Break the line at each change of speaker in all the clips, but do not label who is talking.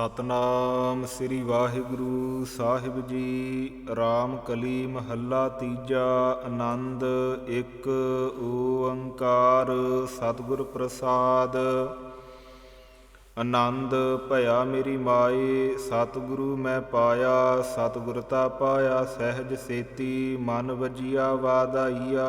ਸਤਨਾਮ ਸ੍ਰੀ Waheguru Sahib ji. RAM ਕਲੀ ਮਹੱਲਾ ਤੀਜਾ, ਆਨੰਦ ਇੱਕ, ਓੰਕਾਰ ਸਤਿਗੁਰ ਪ੍ਰਸਾਦ। ਆਨੰਦ, ਭਇਆ ਮੇਰੀ ਮਾਏ, ਸਤਿਗੁਰੂ ਮੈਂ ਪਾਇਆ ਸਤਿਗੁਰਤਾ ਪਾਇਆ, ਸਹਿਜ ਸੇਤੀ, ਮਨ ਵਜੀਆ ਵਾਦਾਈਆ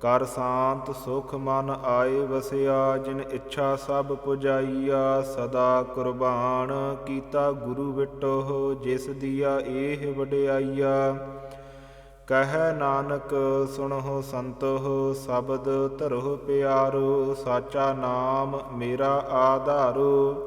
ਕਰ ਸ਼ਾਂਤ ਸੁਖ ਮਨ ਆਏ ਵਸਿਆ, ਜਿਨ ਇੱਛਾ ਸਭ ਪੁਜਾਈਆ, ਸਦਾ ਕੁਰਬਾਨ ਕੀਤਾ ਗੁਰੂ ਵਿਟੋ ਜਿਸ ਦੀਆ ਇਹ ਵਡਿਆਈਆ। ਕਹਿ ਨਾਨਕ ਸੁਣੋ ਸੰਤੋ ਸ਼ਬਦ ਧਰੋ ਪਿਆਰੋ ਸਾਚਾ ਨਾਮ ਮੇਰਾ ਆਧਾਰੋ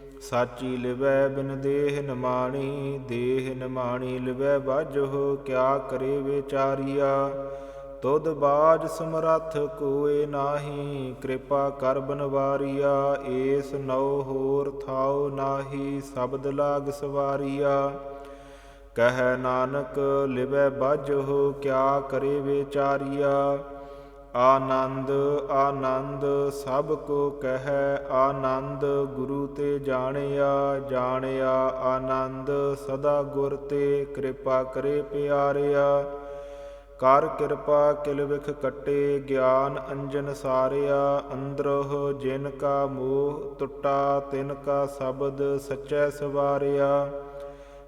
ਸਾਚੀ ਲਿਵੈ ਬਿਨ ਦੇਹ ਨਮਾਣੀ ਦੇਹ ਨਮਾਣੀ ਲਿਵੈ ਬਾਝੋ ਕਿਆ ਕਰੇ ਵਿਚਾਰੀਆ? ਤੁਧ ਬਾਜ ਸਮਰੱਥ ਕੋਏ ਨਾਹੀ, ਕਿਰਪਾ ਕਰ ਬਨਵਾਰੀਆ, ਏਸ ਨਉ ਹੋਰ ਥਾਉ ਨਾਹੀ, ਸ਼ਬਦ ਲਾਗ ਸਵਾਰੀਆ। ਕਹਿ ਨਾਨਕ, ਲਿਵੈ ਬਾਝੋ ਕਿਆ ਕਰੇ ਵਿਚਾਰੀਆ? ਆਨੰਦ ਆਨੰਦ ਸਭ ਕੋ ਕਹੈ ਆਨੰਦ, ਗੁਰੂ ਤੇ ਜਾਣਿਆ ਜਾਣਿਆ ਆਨੰਦ, ਸਦਾ ਗੁਰ ਤੇ ਕਿਰਪਾ ਕਰੇ ਪਿਆਰਿਆ। ਕਰ ਕਿਰਪਾ ਕਿਲ ਵਿਖ ਕੱਟੇ, ਗਿਆਨ ਅੰਜਨ ਸਾਰਿਆ। ਅੰਦਰੋ ਜਿਨ ਕਾ ਮੋਹ ਟੁੱਟਾ, ਤਿਨ ਕਾ ਸ਼ਬਦ ਸਚੈ ਸਵਾਰਿਆ।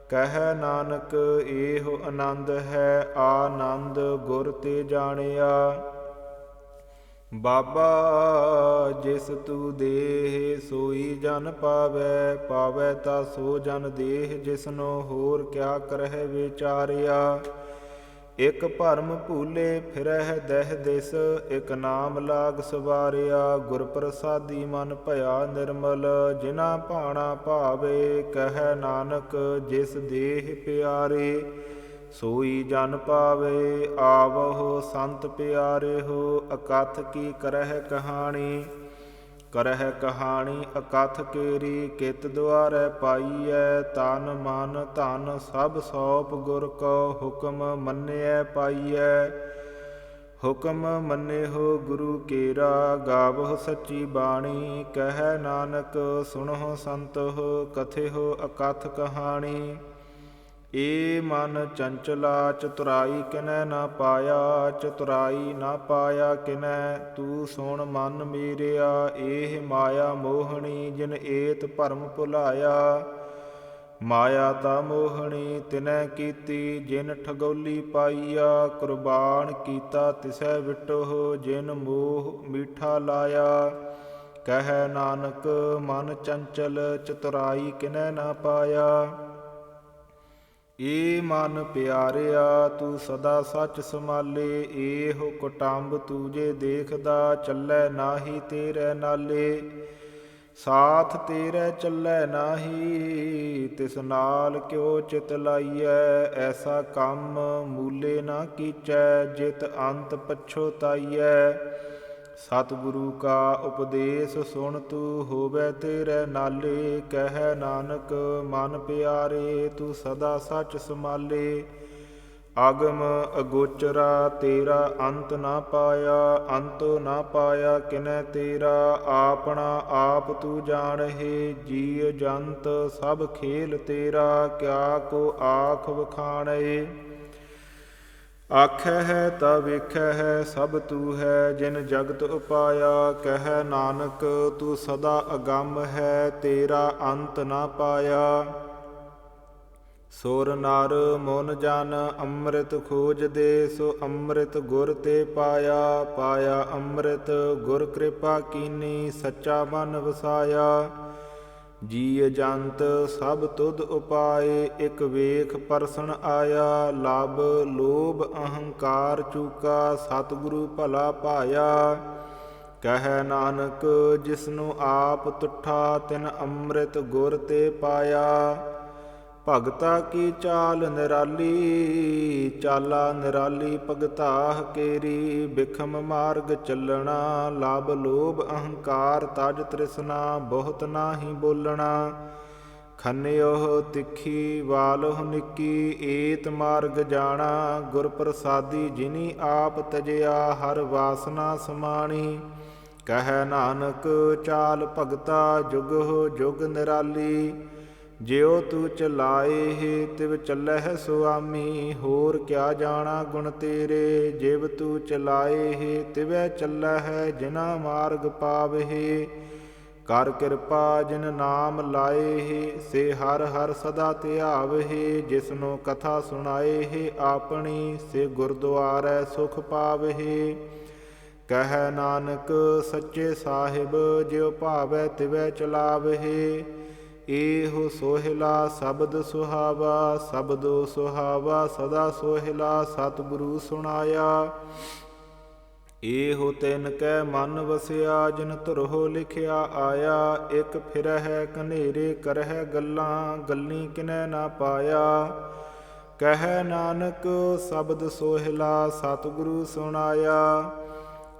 ਕਹਿ ਨਾਨਕ, ਇਹੋ ਆਨੰਦ ਹੈ, ਆਨੰਦ ਗੁਰ ਤੇ ਜਾਣਿਆ। ਬਾਬਾ ਜਿਸ ਤੂ ਦੇਹ ਸੋਈ ਜਨ ਪਾਵੈ ਪਾਵੈ ਤਾ ਸੋ ਜਨ ਦੇਹ, ਜਿਸਨੋ ਹੋਰ ਕਿਆ ਕਰਹਿ ਵਿਚਾਰਿਆ। ਇਕ ਭਰਮ ਭੂਲੇ ਫਿਰਹਿ ਦਹਿ ਦਿਸ, ਇਕ ਨਾਮ ਲਾਗ ਸਵਾਰਿਆ। ਗੁਰ ਪ੍ਰਸਾਦੀ ਮਨ ਭਇਆ ਨਿਰਮਲ ਜਿਨਾ ਭਾਣਾ ਭਾਵੇ, ਕਹਿ ਨਾਨਕ ਜਿਸ ਦੇਹ ਪਿਆਰੇ। ਸੋਈ ਜਨ ਪਾਵੇ ਆਵਹੁ, ਸੰਤ ਪਿਆਰੇ ਹੋ ਅਕਥ ਕੀ ਕਰਹਿ ਕਹਾਣੀ? ਕਰਹਿ ਕਹਾਣੀ, ਅਕਥ ਕੇਰੀ ਕਿਤ ਦੁਆਰੈ ਪਾਈਐ? ਤਨ ਮਨ ਧਨ ਸਭ ਸੋਪ ਗੁਰ ਕੋ ਹੁਕਮ ਮੰਨਿਐ ਪਾਈਐ। ਹੁਕਮ ਮੰਨੇ ਹੋ ਗੁਰੂ ਕੇਰਾ, ਗਾਵਹੁ ਸੱਚੀ ਬਾਣੀ। ਕਹਿ ਨਾਨਕ, ਸੁਣਹੁ ਸੰਤੋ ਕਥੇ ਹੋ ਅਕਥ ਕਹਾਣੀ। ਏ ਮਨ ਚੰਚਲਾ ਚਤੁਰਾਈ ਕਿਨੈ ਨਾ ਪਾਇਆ, ਚਤੁਰਾਈ ਨਾ ਪਾਇਆ ਕਿਨੈ, ਤੂੰ ਸੁਣ ਮਨ ਮੇਰਿਆ, ਏਹ ਮਾਇਆ ਮੋਹਣੀ ਜਿਨ ਏਤ ਭਰਮ ਭੁਲਾਇਆ। ਮਾਇਆ ਤਾ ਮੋਹਣੀ ਤਿਨੈ ਕੀਤੀ, ਜਿਨ ਠਗੋਲੀ ਪਾਈਆ, ਕੁਰਬਾਨ ਕੀਤਾ ਤਿਸੈ ਵਿਟੋ ਜਿਨ ਮੋਹ ਮੀਠਾ ਲਾਇਆ। ਕਹਿ ਨਾਨਕ, ਮਨ ਚੰਚਲ ਚਤੁਰਾਈ ਕਿਨੈ ਨਾ ਪਾਇਆ। ਏ ਮਨ ਪਿਆਰਿਆ, ਤੂੰ ਸਦਾ ਸੱਚ ਸਮਾਲੇ ਏਹੋ ਕੁਟੰਬ ਤੂੰ ਦੇਖਦਾ, ਚੱਲੈ ਨਾਹੀ ਤੇਰੇ ਨਾਲੇ। ਸਾਥ ਤੇਰੇ ਚੱਲੈ ਨਾਹੀ, ਤਿਸ ਨਾਲ ਕਿਉ ਚਿਤ ਲਾਈਐ? ਐਸਾ ਕੰਮ ਮੂਲੇ ਨਾ ਕੀਚੈ, ਜਿਤ ਅੰਤ ਪਛੋਤਾਈਐ ਸਤਿਗੁਰੂ ਕਾ ਉਪਦੇਸ਼ ਸੁਣ ਤੂੰ ਹੋਵੇ ਤੇਰੇ ਨਾਲੇ, ਕਹਿ ਨਾਨਕ, ਮਨ ਪਿਆਰੇ, ਤੂੰ ਸਦਾ ਸੱਚ ਸਮਾਲੇ ਆਗਮ ਅਗੋਚਰਾ, ਤੇਰਾ ਅੰਤ ਨਾ ਪਾਇਆ, ਅੰਤ ਨਾ ਪਾਇਆ ਕਿਨੈ ਤੇਰਾ। ਆਪਣਾ ਆਪ ਤੂੰ ਜਾਣਹਿ ਜੀ ਜੰਤ ਸਭ ਖੇਲ ਤੇਰਾ, ਕਿਆ ਕੋ ਆਖ ਵਖਾਣੈ। ਆਖੈ ਹੈ ਤਾ ਵੇਖੈ ਹੈ, ਸਭ ਤੂ ਹੈ, ਜਿਨ ਜਗਤ ਉਪਾਇਆ, ਕਹਿ ਨਾਨਕ, ਤੂੰ ਸਦਾ ਅਗੰਮ ਹੈ, ਤੇਰਾ ਅੰਤ ਨਾ ਪਾਇਆ। ਸੁਰ ਨਰ ਮਨ ਜਨ, ਅੰਮ੍ਰਿਤ ਖੋਜਦੇ ਸੋ ਅੰਮ੍ਰਿਤ ਗੁਰ ਤੇ ਪਾਇਆ। ਪਾਇਆ ਅੰਮ੍ਰਿਤ, ਗੁਰ ਕਿਰਪਾ ਕੀਨੀ, ਸੱਚਾ ਮਨ ਵਸਾਇਆ। ਜੀ ਜੰਤ ਸਭ ਤੁਧ ਉਪਾਏ, ਇਕ ਵੇਖ ਪਰਸਨ ਆਇਆ, ਲਬ ਲੋਭ ਅਹੰਕਾਰ ਚੂਕਾ, ਸਤਿਗੁਰੂ ਭਲਾ ਪਾਇਆ। ਕਹਿ ਨਾਨਕ, ਜਿਸਨੂੰ ਆਪ ਤੁਠਾ ਤਿਨ ਅੰਮ੍ਰਿਤ ਗੁਰ ਤੇ ਪਾਇਆ। ਭਗਤਾ ਕੀ ਚਾਲ ਨਿਰਾਲੀ, ਚਾਲਾ ਨਿਰਾਲੀ ਭਗਤਾਹ ਕੇਰੀ, ਬਿਖਮ ਮਾਰਗ ਚੱਲਣਾ, ਲਾਭ ਲੋਭ ਅਹੰਕਾਰ ਤਜ ਤ੍ਰਿਸ਼ਨਾ, ਬਹੁਤ ਨਾਹੀ ਬੋਲਣਾ। ਖੰਨਿਓ ਤਿੱਖੀ, ਵਾਲਹ ਨਿੱਕੀ, ਏਤ ਮਾਰਗ ਜਾਣਾ ਗੁਰ ਪ੍ਰਸਾਦੀ ਜਿਨੀ ਆਪ ਤਜਿਆ, ਹਰ ਵਾਸਨਾ ਸਮਾਣੀ। ਕਹਿ ਨਾਨਕ, ਚਾਲ ਭਗਤਾ, ਜੁਗ ਹੋ ਜੁਗ ਨਿਰਾਲੀ। ਜਿਉ ਤੂੰ ਚਲਾਏ ਹੈ, ਤਿਵ ਚੱਲਹਿ ਸੁਆਮੀ, ਹੋਰ ਕਿਆ ਜਾਣਾ ਗੁਣ ਤੇਰੇ? ਜਿਵ ਤੂੰ ਚਲਾਏ ਹੈ, ਤਿਵੈ ਚੱਲਹਿ ਜਿਨਾ ਮਾਰਗ ਪਾਵਹਿ ਕਰ ਕਿਰਪਾ ਜਿਨ ਨਾਮ ਲਾਏ ਹੈ, ਸੇ ਹਰ ਹਰ ਸਦਾ ਧਿਆਵਹਿ ਜਿਸਨੂੰ ਕਥਾ ਸੁਣਾਏ ਹੈ ਆਪਣੀ, ਸੇ ਗੁਰਦੁਆਰੈ ਸੁਖ ਪਾਵਹਿ ਕਹਿ ਨਾਨਕ, ਸੱਚੇ ਸਾਹਿਬ, ਜਿਉ ਭਾਵੈ ਤਿਵੈ ਚਲਾਵਹਿ ਏਹੋ ਸੋਹਿਲਾ ਸ਼ਬਦ ਸੁਹਾਵਾ, ਸ਼ਬਦੋ ਸੁਹਾਵਾ ਸਦਾ ਸੋਹਿਲਾ, ਸਤਿਗੁਰੂ ਸੁਣਾਇਆ। ਏਹੋ ਤਿਨ ਕੈ ਮਨ ਵਸਿਆ, ਜਿਨ ਧਰੋ ਲਿਖਿਆ ਆਇਆ। ਇਕ ਫਿਰਹਿ ਕਨੇਰੇ ਕਰਹਿ ਗੱਲਾਂ, ਗੱਲੀ ਕਿਨੈ ਨਾ ਪਾਇਆ। ਕਹਿ ਨਾਨਕ, ਸ਼ਬਦ ਸੋਹਿਲਾ, ਸਤਿਗੁਰੂ ਸੁਣਾਇਆ।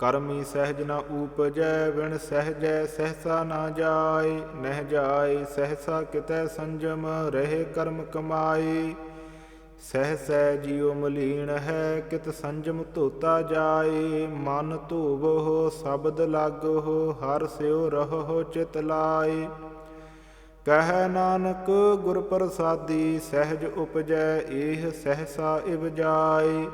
ਕਰਮੀ ਸਹਿਜ ਨਾ ਊਪਜੈ ਵਿਣ ਸਹਜੈ ਸਹਸਾ ਨਾ ਜਾਏ, ਨਹਿ ਜਾਏ, ਸਹਸਾ ਕਿਤੈ ਸੰਜਮ, ਰਹੇ ਕਰਮ ਕਮਾਏ। ਸਹਸੈ ਜਿਉ ਮਲੀਨ ਹੈ, ਕਿਤ ਸੰਜਮ ਧੋਤਾ ਜਾਏ। ਮਨ ਧੋਵੋ ਸ਼ਬਦ ਲਾਗੋ ਹਰ ਸਿਉ ਰਹੋ ਚਿਤ ਲਾਏ। ਕਹਿ ਨਾਨਕ, ਗੁਰ ਪ੍ਰਸਾਦੀ, ਸਹਿਜ ਉਪਜੈ, ਏਹ ਸਹਸਾ ਇਵ ਜਾਏ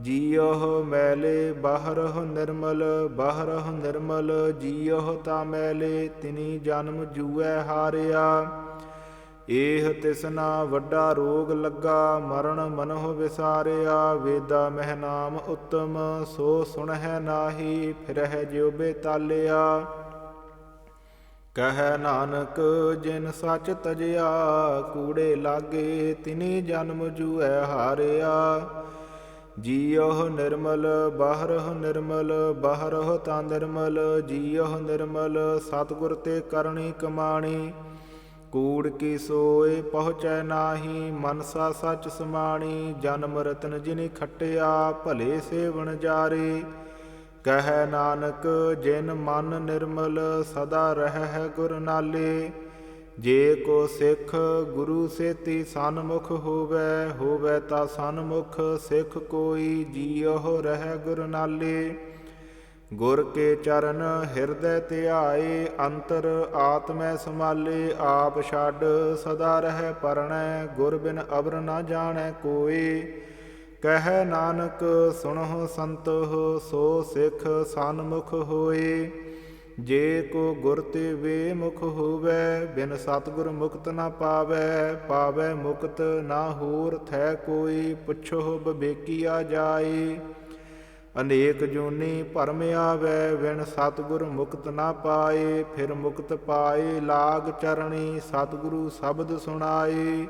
ਜੀਉ ਮੈਲੇ ਬਾਹਰਹੁ ਨਿਰਮਲ ਬਾਹਰਹੁ ਨਿਰਮਲ ਜੀਉ ਤਾ ਮੈਲੇ, ਤਿਨੀ ਜਨਮ ਜੂਐ ਹਾਰਿਆ। ਏਹ ਤਿਸਨਾ ਵੱਡਾ ਰੋਗ ਲੱਗਾ, ਮਰਨ ਮਨਹੁ ਵਿਸਾਰਿਆ। ਵੇਦਾ ਮਹਿ ਨਾਮ ਉਤਮ, ਸੋ ਸੁਣਹਿ ਨਾਹੀ, ਫਿਰਹਿ ਜਿਉਬੇ ਤਾਲਿਆ। ਕਹਿ ਨਾਨਕ, ਜਿਨ ਸੱਚ ਤਜਿਆ, ਕੂੜੇ ਲਾਗੇ, ਤਿਨੀ ਜਨਮ ਜੂਐ ਹਾਰਿਆ। ਜੀਉ ਨਿਰਮਲ, ਬਾਹਰਹ ਨਿਰਮਲ, ਬਾਹਰਹ ਤਾਂ ਨਿਰਮਲ ਜੀਉ ਨਿਰਮਲ, ਸਤਿਗੁਰ ਤੇ ਕਰਨੀ ਕਮਾਣੀ। ਕੂੜ ਕੀ ਸੋਏ ਪਹੁੰਚੈ ਨਾਹੀ, ਮਨਸਾ ਸੱਚ ਸਮਾਣੀ, ਜਨਮ ਰਤਨ ਜਿਨੀ ਖਟਿਆ, ਭਲੇ ਸੇਵਣ ਜਾਰੇ। ਕਹਿ ਨਾਨਕ, ਜਿਨ ਮਨ ਨਿਰਮਲ, ਸਦਾ ਰਹਿ ਗੁਰ ਨਾਲੇ। ਜੇ ਕੋ ਸਿੱਖ ਗੁਰੂ ਸੇਤੀ ਸਨਮੁਖ ਹੋਵੇ ਹੋਵੇ ਤਾਂ ਸਨਮੁਖ, ਸਿੱਖ ਕੋਈ ਜੀਉ ਰਹਿ ਗੁਰ ਨਾਲੇ ਗੁਰ ਕੇ ਚਰਨ ਹਿਰਦੈ ਧਿਆਏ, ਅੰਤਰ ਆਤਮੈ ਸਮਾਲੇ ਆਪ ਛੱਡ ਸਦਾ ਰਹਿ ਪਰਣੈ, ਗੁਰ ਬਿਨ ਅਬਰ ਨਾ ਜਾਣੈ ਕੋਈ ਕਹਿ ਨਾਨਕ, ਸੁਣਹੁ ਸੰਤੋ ਸੋ ਸਿੱਖ ਸਨਮੁਖ ਹੋਏ। ਜੇ ਕੋ ਗੁਰ ਤੇ ਵੇ ਮੁਖ ਹੋਵੇ, ਬਿਨ ਸਤਗੁਰ ਮੁਕਤ ਨਾ ਪਾਵੇ ਪਾਵੇ ਮੁਕਤ ਨਾ ਹੋਰ, ਥੈ ਕੋਈ ਪੁੱਛੋ ਬਵੇਕੀਆ ਜਾਏ। ਅਨੇਕ ਜੋਨੀ ਭਰਮ ਆਵੇ ਵਿਣ ਸਤਗੁਰ ਮੁਕਤ ਨਾ ਪਾਏ, ਫਿਰ ਮੁਕਤ ਪਾਏ ਲਾਗ ਚਰਣੀ, ਸਤਗੁਰੂ ਸ਼ਬਦ ਸੁਣਾਏ।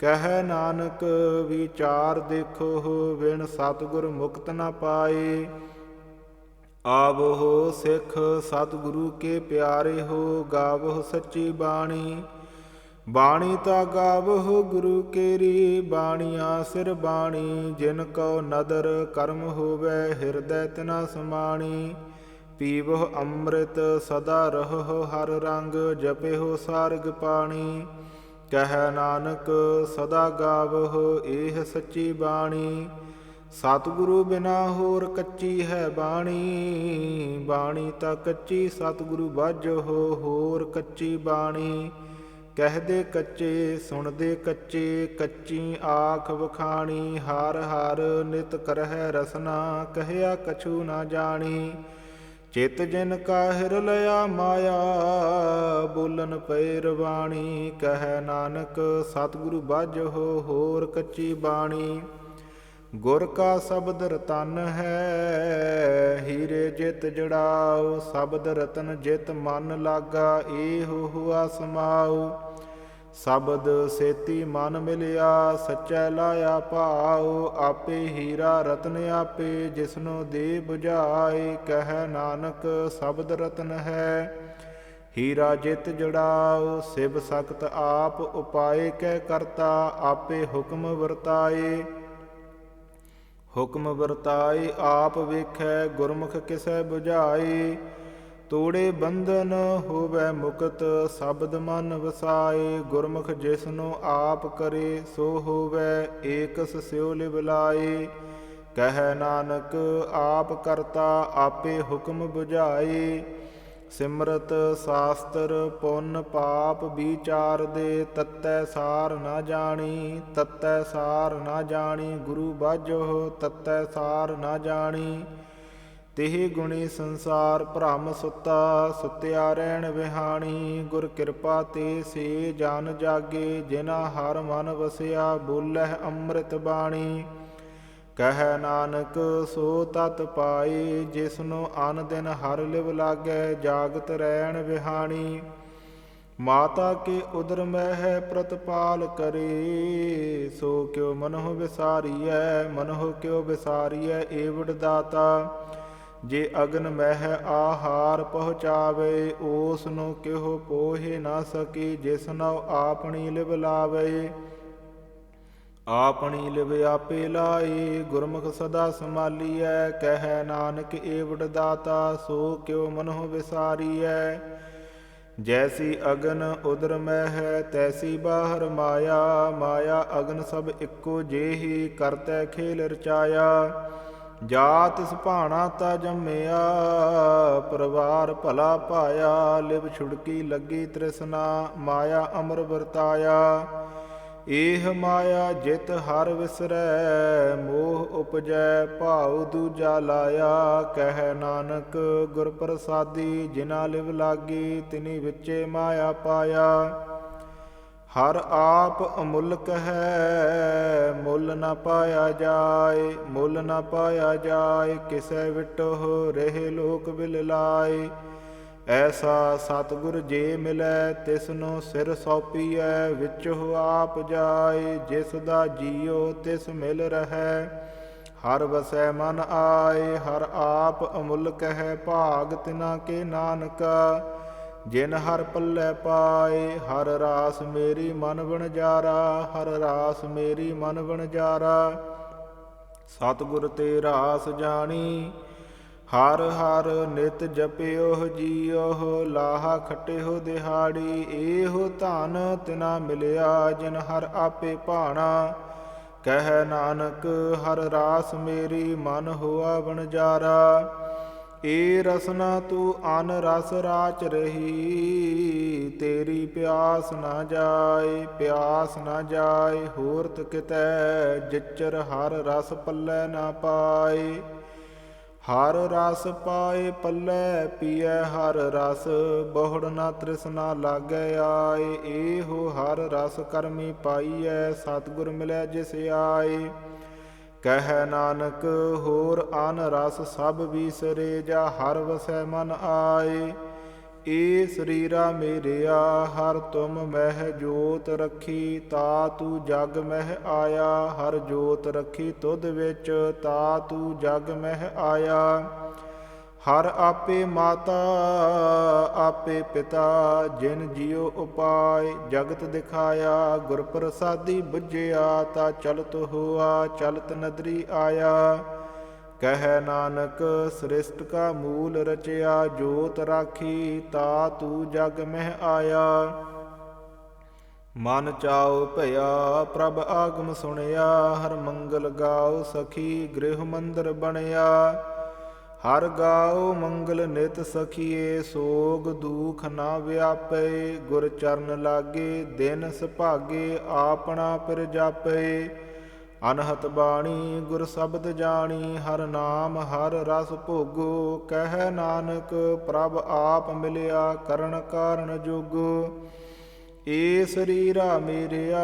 ਕਹਿ ਨਾਨਕ, ਵਿਚਾਰ ਦੇਖੋ ਵਿਣ ਸਤਗੁਰ ਮੁਕਤ ਨਾ ਪਾਏ। ਆਵੋ ਸਿੱਖ ਸਤਿਗੁਰੂ ਕੇ ਪਿਆਰੇ ਹੋ ਗਾਵੋ ਸੱਚੀ ਬਾਣੀ। ਬਾਣੀ ਤਾ ਗਾਵੋ ਗੁਰੂ ਕੇਰੀ, ਬਾਣੀਆਂ ਸਿਰ ਬਾਣੀ। ਜਿਨ ਕੋ ਨਦਰ ਕਰਮ ਹੋਵੇ, ਹਿਰਦੈ ਤਿਨਾ ਸਮਾਣੀ। ਪੀਵੋ ਅੰਮ੍ਰਿਤ ਸਦਾ ਰਹੋ ਹਰ ਰੰਗ ਜਪਿਓ ਸਾਰਗ ਪਾਣੀ। ਕਹਿ ਨਾਨਕ ਸਦਾ ਗਾਵੋ ਇਹ ਸੱਚੀ ਬਾਣੀ। ਸਤਿਗੁਰੂ ਬਿਨਾ ਹੋਰ ਕੱਚੀ ਹੈ ਬਾਣੀ ਬਾਣੀ ਤਾਂ ਕੱਚੀ, ਸਤਿਗੁਰੂ ਬਾਝੋ ਹੋਰ ਕੱਚੀ ਬਾਣੀ। ਕਹਦੇ ਕੱਚੇ, ਸੁਣਦੇ ਕੱਚੇ, ਕੱਚੀ ਆਖ ਵਖਾਣੀ, ਹਰ ਹਰ ਨਿਤ ਕਰਹਿ ਰਸਨਾ, ਕਹਿਆ ਕਛੂ ਨਾ ਜਾਣੀ। ਚਿਤ ਜਿਨ ਕਾਹਿਰ ਲਿਆ ਮਾਇਆ, ਬੋਲਨ ਪੈ ਰਵਾਣੀ। ਕਹਿ ਨਾਨਕ, ਸਤਿਗੁਰੂ ਬਾਝੋ ਹੋਰ ਕੱਚੀ ਬਾਣੀ। ਗੁਰ ਕਾ ਸ਼ਬਦ ਰਤਨ ਹੈ, ਹੀਰੇ ਜਿਤ ਜੜਾਓ, ਸ਼ਬਦ ਰਤਨ ਜਿਤ ਮਨ ਲਾਗਾ, ਏਹੋ ਹੁਆ ਸਮਾਉ ਸ਼ਬਦ ਸੇਤੀ ਮਨ ਮਿਲਿਆ, ਸਚੈ ਲਾਇਆ ਭਾਉ ਆਪੇ ਹੀਰਾ ਰਤਨ ਆਪੇ, ਜਿਸਨੂੰ ਦੇ 부ਝਾਏ ਕਹਿ ਨਾਨਕ ਸ਼ਬਦ ਰਤਨ ਹੈ। ਹੀਰਾ ਜਿਤ ਜੜਾਓ, ਸਿਵ ਸਖਤ ਆਪ ਉਪਾਏ, ਕਹਿ ਕਰਤਾ, ਆਪੇ ਹੁਕਮ ਵਰਤਾਏ। ਹੁਕਮ ਵਰਤਾਏ, ਆਪ ਵੇਖੈ, ਗੁਰਮੁਖ ਕਿਸੈ 부ਝਾਏ ਤੋੜੇ ਬੰਧਨ ਹੋਵੇ ਮੁਕਤ, ਸ਼ਬਦ ਮਨ ਵਸਾਏ। ਗੁਰਮੁਖ ਜਿਸਨੂੰ ਆਪ ਕਰੇ, ਸੋ ਹੋਵੇ, ਏਕਸ ਸਿਉ ਲਿਵਲਾਏ ਕਹਿ ਨਾਨਕ, ਆਪ ਕਰਤਾ, ਆਪੇ ਹੁਕਮ 부ਝਾਏ ਸਿਮਰਤ ਸਾਸਤਰ ਪੁੰਨ ਪਾਪ ਵਿਚਾਰ ਦੇ ਤਤੈ ਸਾਰ ਨਾ ਜਾਣੀ, ਤਤੈ ਸਾਰ ਨਾ ਜਾਣੀ, ਗੁਰੂ ਬਾਝੋ ਤਤੈ ਸਾਰ ਨਾ ਜਾਣੀ। ਤਿਹ ਗੁਣੀ ਸੰਸਾਰ ਭ੍ਰਮ ਸੁੱਤਾ, ਸੁੱਤਿਆ ਰਹਿਣ ਵਿਹਾਣੀ। ਗੁਰ ਕਿਰਪਾ ਤੇ ਸੇ ਜਨ ਜਾਗੇ ਜਿਨਾ ਹਰ ਮਨ ਵਸਿਆ, ਬੋਲਹਿ ਅੰਮ੍ਰਿਤ ਬਾਣੀ। ਕਹਿ ਨਾਨਕ, ਸੋ ਤਤ ਪਾਈ, ਜਿਸਨੂੰ ਅਨ ਦਿਨ ਹਰ ਲਿਵ ਲਾਗੈ, ਜਾਗਤ ਰਹਿਣ ਵਿਹਾਣੀ। ਮਾਤਾ ਕੇ ਉਦਰ ਮਹਿ ਪ੍ਰਤਪਾਲ ਕਰੇ, ਸੋ ਕਿਉ ਮਨਹੁ ਵਿਸਾਰੀਐ, ਮਨਹੁ ਕਿਉ ਵਿਸਾਰੀਐ ਏਵੜ ਦਾਤਾ। ਜੇ ਅਗਨ ਮਹਿ ਆਹਾਰ ਪਹੁੰਚਾਵੇ ਉਸ ਨੂੰ ਕਿਹੋ ਪੋਹੇ ਨਾ ਸਕੀ ਜਿਸ ਨਉ ਆਪਣੀ ਲਿਵ ਲਾਵੇ। ਆਪਣੀ ਲਿਵ ਆਪੇ ਲਾਈ ਗੁਰਮੁਖ ਸਦਾ ਸੰਭਾਲੀਐ, ਕਹਿ ਨਾਨਕ ਏਵਡ ਦਾਤਾ, ਸੋ ਕਿਉ ਮਨਹੁ ਵਿਸਾਰੀਐ। ਜੈਸੀ ਅਗਨ ਉਦਰ ਮਹਿ ਹੈ ਤੈਸੀ ਬਾਹਰ ਮਾਇਆ ਮਾਇਆ ਅਗਨ ਸਭ ਇੱਕੋ ਜਿਹੀ, ਕਰਤੈ ਖੇਲ ਰਚਾਇਆ। ਜਾਤ ਸੁਭਾਣਾ ਤਾ ਜੰਮਿਆ, ਪਰਵਾਰ ਭਲਾ ਪਾਇਆ, ਲਿਵ ਛੁੜਕੀ ਲੱਗੀ ਤ੍ਰਿਸ਼ਨਾ, ਮਾਇਆ ਅਮਰ ਵਰਤਾਇਆ। ਇਹ ਮਾਇਆ ਜਿਤ ਹਰ ਵਿਸਰੈ, ਮੋਹ ਉਪਜੈ ਭਾਉ ਦੂਜਾ ਲਾਇਆ। ਕਹਿ ਨਾਨਕ ਗੁਰ ਪ੍ਰਸਾਦੀ ਜਿਨਾ ਲਿਵ ਲਾਗੀ, ਤਿਨੀ ਵਿੱਚੇ ਮਾਇਆ ਪਾਇਆ। ਹਰ ਆਪ ਅਮੁੱਲਕ ਹੈ ਮੁੱਲ ਨਾ ਪਾਇਆ ਜਾਏ, ਮੁੱਲ ਨਾ ਪਾਇਆ ਜਾਏ, ਕਿਸੈ ਵਿਟੋ ਰਹੇ ਲੋਕ ਬਿਲ ਲਾਏ। ਐਸਾ ਸਤਿਗੁਰ ਜੇ ਮਿਲੈ ਤਿਸ ਨੂੰ ਸਿਰ ਸੌਪੀਐ, ਵਿਚੋ ਆਪ ਜਾਏ, ਜਿਸ ਦਾ ਜੀਉ ਤਿਸ ਮਿਲ ਰਹੈ। ਹਰ ਵਸੈ ਮਨ ਆਏ, ਹਰ ਆਪ ਅਮੁੱਲਕ ਹੈ ਭਾਗ, ਤਿਨਾ ਕੇ ਨਾਨਕਾ, ਜਿਨ ਹਰ ਪੱਲੇ ਪਾਏ, ਹਰ ਰਾਸ ਮੇਰੀ ਮਨ ਬਣ ਜਾਰਾ ਹਰ ਰਾਸ ਮੇਰੀ ਮਨ ਬਣ ਜਾਰਾ ਸਤਿਗੁਰ ਤੇ ਰਾਸ ਜਾਣੀ ਹਰ ਹਰ ਨਿਤ ਜਪਿਓ ਜੀਓ ਲਾਹਾ ਖਟਿਓ ਦਿਹਾੜੀ, ਇਹੋ ਧਨ ਤਿਨਾ ਮਿਲਿਆ ਜਿਨ ਹਰ ਆਪੇ ਭਾਣਾ। ਕਹਿ ਨਾਨਕ, ਹਰ ਰਾਸ ਮੇਰੀ ਮਨ ਹੋਆ ਬਣਜਾਰਾ ਏ ਰਸਨਾ ਤੂੰ ਅਨ ਰਸ ਰਾਚ ਰਹੀ, ਤੇਰੀ ਪਿਆਸ ਨਾ ਜਾਏ, ਪਿਆਸ ਨਾ ਜਾਏ, ਹੋਰਤ ਕਿਤੈ ਜਿਚਰ ਹਰ ਰਸ ਪੱਲੇ ਨਾ ਪਾਏ। ਹਰ ਰਸ ਪਾਏ ਪੱਲੇ ਪੀਐ ਹਰ ਰਸ, ਬਹੁੜ ਨਾ ਤ੍ਰਿਸ਼ਨਾ ਲਾਗੈ ਆਏ, ਏਹੋ ਹਰ ਰਸ ਕਰਮੀ ਪਾਈਐ, ਸਤਿਗੁਰ ਮਿਲੈ ਜਿਸ ਆਏ। ਕਹਿ ਨਾਨਕ, ਹੋਰ ਅਨ ਰਸ ਸਭ ਵੀਸਰੇ, ਜਾ ਹਰ ਵਸੈ ਮਨ ਆਏ। ਏ ਸਰੀਰਾ ਮੇਰਿਆ, ਹਰ ਤੁਮ ਮਹਿ ਜੋਤ ਰੱਖੀ, ਤਾ ਤੂੰ ਜਗ ਮਹਿ ਆਇਆ, ਹਰ ਜੋਤ ਰੱਖੀ ਤੁਧ ਵਿੱਚ, ਤਾ ਤੂੰ ਜਗ ਮਹਿ ਆਇਆ। ਹਰ ਆਪੇ ਮਾਤਾ, ਆਪੇ ਪਿਤਾ, ਜਿਨ ਜਿਉ ਉਪਾਇ ਜਗਤ ਦਿਖਾਇਆ, ਗੁਰ ਪ੍ਰਸਾਦੀ ਬੁੱਝਿਆ, ਤਾ ਚਲਤ ਹੋਆ, ਚਲਤ ਨਦਰੀ ਆਇਆ। ਕਹਿ ਨਾਨਕ, ਸ੍ਰਿਸ਼ਟ ਕਾ ਮੂਲ ਰਚਿਆ, ਜੋਤ ਰਾਖੀ, ਤਾ ਤੂ ਜਗ ਮਹਿ ਆਇਆ। ਮਨ ਚਾਉ ਭਇਆ, ਪ੍ਰਭ ਆਗਮ ਸੁਣਿਆ, ਹਰ ਮੰਗਲ ਗਾਉ ਸਖੀ, ਗ੍ਰਹਿ ਮੰਦਰ ਬਣਿਆ। ਹਰ ਗਾਉ ਮੰਗਲ ਨਿਤ ਸਖੀਏ, ਸੋਗ ਦੁਖ ਨਾ ਵਿਆਪੇ, ਗੁਰ ਚਰਨ ਲਾਗੇ, ਦਿਨ ਸੁਭਾਗੇ, ਆਪਣਾ ਪਿਰ ਜਾਪੇ। ਅਨਹਤ ਬਾਣੀ, ਗੁਰ ਸ਼ਬਦ ਜਾਣੀ, ਹਰ ਨਾਮ, ਹਰ ਰਸ ਭੋਗੋ। ਕਹਿ ਨਾਨਕ, ਪ੍ਰਭ ਆਪ ਮਿਲਿਆ, ਕਰਨ ਕਾਰਨ ਜੋਗੋ। ਏ ਸਰੀਰਾ ਮੇਰਿਆ,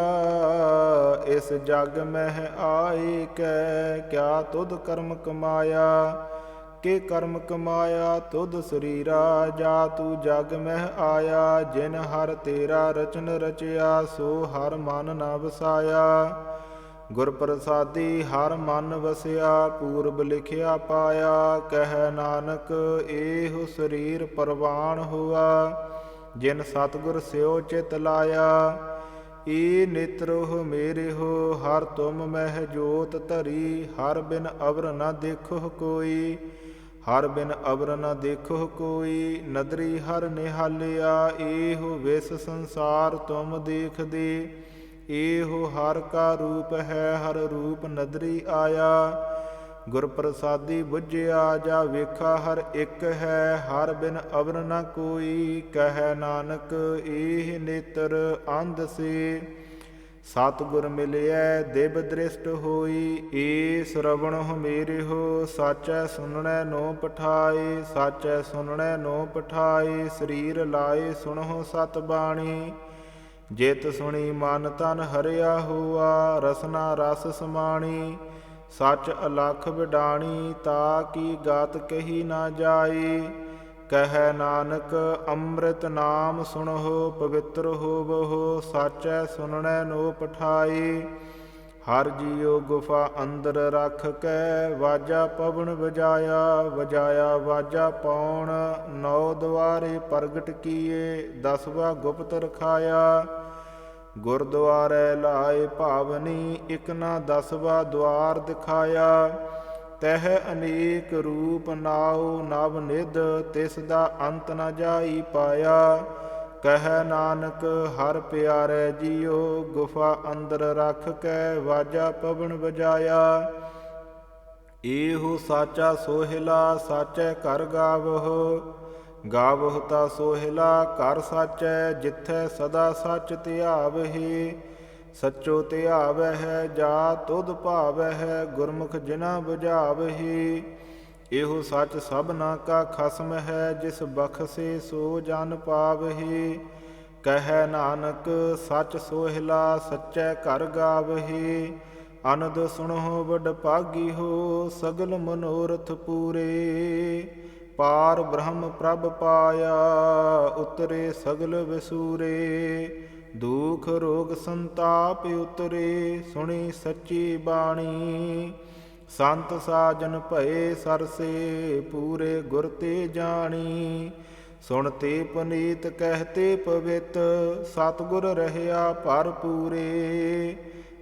ਇਸ ਜਗ ਮਹਿ ਆਏ ਕੈ, ਕਿਆ ਤੁਧ ਕਰਮ ਕਮਾਇਆ? ਕੇ ਕਰਮ ਕਮਾਇਆ? ਤੁਧ ਸਰੀਰਾ, ਜਾ ਤੂੰ ਜਗ ਮਹਿ ਆਇਆ। ਜਿਨ ਹਰ ਤੇਰਾ ਰਚਨ ਰਚਿਆ, ਸੋ ਹਰ ਮਨ ਨਾ ਵਸਾਇਆ। ਗੁਰ ਪ੍ਰਸਾਦੀ ਹਰ ਮਨ ਵਸਿਆ, ਪੂਰਬ ਲਿਖਿਆ ਪਾਇਆ, ਕਹਿ ਨਾਨਕ, ਏਹੁ ਸਰੀਰ ਪਰਵਾਨ ਹੋਆ। ਜਿਨ ਸਤਗੁਰ ਸਿਓ ਚਿਤ ਲਾਇਆ, ਈ ਨਿਤਰੋਹ ਮੇਰੇ ਹੋ। ਹਰ ਤੁਮ ਮਹਿ ਜੋਤ ਧਰੀ, ਹਰ ਬਿਨ ਅਵਰ ਨ ਦੇਖੋ ਕੋਈ। ਹਰ ਬਿਨ ਅਵਰ ਨ ਦੇਖੋ ਕੋਈ, ਨਦਰੀ ਹਰ ਨਿਹਾਲਿਆ, ਏਹੁ ਵਿਸ ਸੰਸਾਰ ਤੁਮ ਦੇਖਦੇ। ਏਹੋ ਹਰ ਕਾ ਰੂਪ ਹੈ, ਹਰ ਰੂਪ ਨਦਰੀ ਆਇਆ। ਗੁਰ ਪ੍ਰਸਾਦੀ ਬੁੱਝਿਆ ਜਾ ਵੇਖਾ, ਹਰ ਇੱਕ ਹੈ, ਹਰ ਬਿਨ ਅਵਰ ਨ ਕੋਈ। ਕਹਿ ਨਾਨਕ, ਏਹ ਨੇਤਰ ਅੰਧ ਸੇ। ਸਤਿਗੁਰ ਮਿਲਿਐ, ਦਿਵ ਦ੍ਰਿਸ਼ਟ ਹੋਈ। ਏ ਸ਼ਰਵਣ ਹੋ ਮੇਰੇ ਹੋ, ਸਾਚੈ ਸੁਨਣੈ ਨੋ ਪਠਾਏ। ਸਾਚੈ ਸੁਨਣੈ ਨੋ ਪਠਾਏ, ਸਰੀਰ ਲਾਏ ਸੁਣੋ ਸਤ ਬਾਣੀ। ਜਿਤ ਸੁਣੀ ਮਨ ਤਨ ਹਰਿਆ ਹੋਆ, ਰਸਨਾ ਰਸ ਸਮਾਣੀ, ਸੱਚ ਅਲਖ ਵਿਡਾਣੀ, ਤਾ ਕੀ ਗਾਤ ਕਹੀ ਨਾ ਜਾਈ। ਕਹਿ ਨਾਨਕ, ਅੰਮ੍ਰਿਤ ਨਾਮ ਸੁਣੋ ਪਵਿੱਤਰ ਹੋਵੋ ਸਾਚੈ ਸੁਨਣੈ ਨੋ ਪਠਾਈ। ਹਰ ਜੀਉ ਗੁਫਾ ਅੰਦਰ ਰੱਖ ਕੇ, ਵਾਜਾ ਪਵਨ ਵਜਾਇਆ ਵਜਾਇਆ ਵਾਜਾ ਪਾਉਣ ਨੌ ਦਵਾਰੇ ਪ੍ਰਗਟ ਕੀਏ, ਦਸਵਾ ਗੁਪਤ ਰਖਾਇਆ। ਗੁਰਦੁਆਰੇ ਲਾਏ ਭਾਵਨੀ ਇਕ ਨਾ ਦਸਵਾ ਦਵਾਰ ਦਿਖਾਇਆ। ਤਹ ਅਨੇਕ ਰੂਪ ਨਾਉ ਨਵ ਨਿਧ, ਤਿਸ ਦਾ ਅੰਤ ਨ ਜਾਈ ਪਾਇਆ। ਕਹਿ ਨਾਨਕ, ਹਰ ਪਿਆਰੇ ਜੀਉ ਗੁਫਾ ਅੰਦਰ ਰੱਖ ਕੇ ਵਾਜਾ ਪਵਨ ਵਜਾਇਆ। ਏਹੋ ਸਾਚਾ ਸੋਹਿਲਾ, ਸਾਚੈ ਕਰ ਗਾਵਹੁ ਗਾਵਹੁ ਤਾ ਸੋਹਿਲਾ, ਘਰ ਸਾਚੈ, ਜਿਥੈ ਸਦਾ ਸੱਚ ਧਿਆਵਹਿ। ਸੱਚੋ ਧਿਆਵਹਿ, ਜਾ ਤੁਧ ਭਾਵਹਿ, ਗੁਰਮੁਖ ਜਿਨਾ 부ਝਾਵਹਿ ਇਹੋ ਸੱਚ ਸਭਨਾ ਕਾ ਖਸਮ ਹੈ, ਜਿਸ ਬਖਸੇ ਸੋ ਜਨ ਪਾਵਹਿ। ਕਹਿ ਨਾਨਕ, ਸੱਚ ਸੋਹਿਲਾ, ਸੱਚੈ ਘਰ ਗਾਵਹਿ। ਅਨੰਦ ਸੁਣੋ ਵਡ ਭਾਗੀ ਹੋ, ਸਗਲ ਮਨੋਰਥ ਪੂਰੇ। ਪਾਰ ਬ੍ਰਹਮ ਪ੍ਰਭ ਪਾਇਆ, ਉਤਰੇ ਸਗਲ ਵਿਸੂਰੇ। ਦੁਖ ਰੋਗ ਸੰਤਾਪ ਉਤਰੇ, ਸੁਣੀ ਸੱਚੀ ਬਾਣੀ। ਸੰਤ ਸਾਜਨ ਭਏ ਸਰਸੇ, ਪੂਰੇ ਗੁਰ ਤੇ ਜਾਣੀ। ਸੁਣਤੇ ਪਨੀਤ ਕਹਤੇ ਪਵਿੱਤ, ਸਤਗੁਰ ਰਹਿਆ ਭਰਪੂਰੇ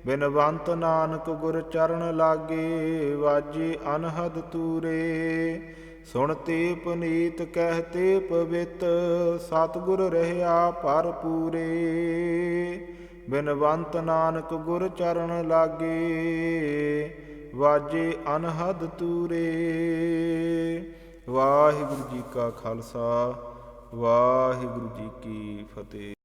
ਬਿਨਵੰਤ ਨਾਨਕ ਗੁਰ ਚਰਨ ਲਾਗੇ, ਵਾਜੀ ਅਨਹਦ ਤੂਰੇ। ਸੁਣਤੇ ਪਨੀਤ ਕਹਤੇ ਪਵਿੱਤ ਸਤਗੁਰ ਰਹਿਆ ਭਰਪੂਰੇ ਬਿਨਵੰਤ ਨਾਨਕ ਗੁਰ ਚਰਨ ਲਾਗੇ, ਵਾਜੇ ਅਨਹਦ ਤੂਰੇ। ਵਾਹਿਗੁਰੂ ਜੀ ਕਾ ਖਾਲਸਾ, ਵਾਹਿਗੁਰੂ ਜੀ ਕੀ ਫਤਿਹ।